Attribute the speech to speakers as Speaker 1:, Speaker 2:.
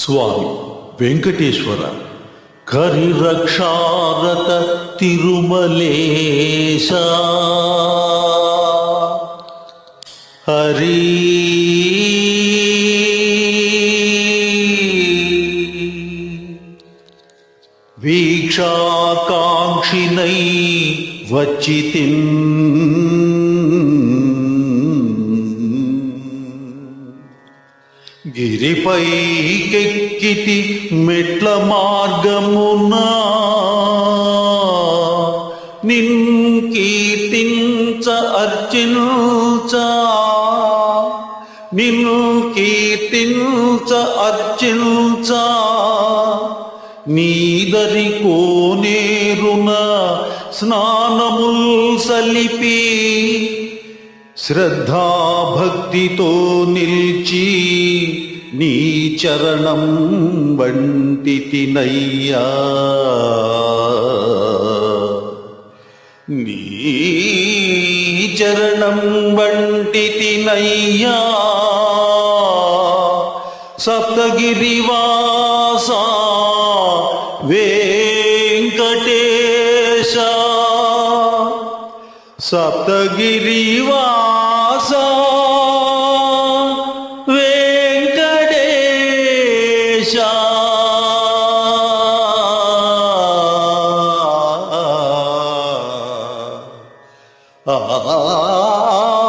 Speaker 1: స్వామి వెంకటేశ్వర కరిరక్షారత తిరుమలేశ. హరి. వీక్షాకాంక్షిణై వచ్చితిన్. గిరిపైకెక్కితి మెట్ల మార్గమున నిన్ కీర్తించ అర్చినుచ నిన్ను కీర్తించ అర్చించ నీదరి కోనేరున స్నానముల్ సలిపి శ్రద్ధాభక్తితో నిల్చి నీ చరణం వంటి తినయ్యా. నీ చరణం వంటి తినయ్యా. సప్తగిరివాసా వెంకటేశ. सप्तगिरीवास वेङ्कटेशा आ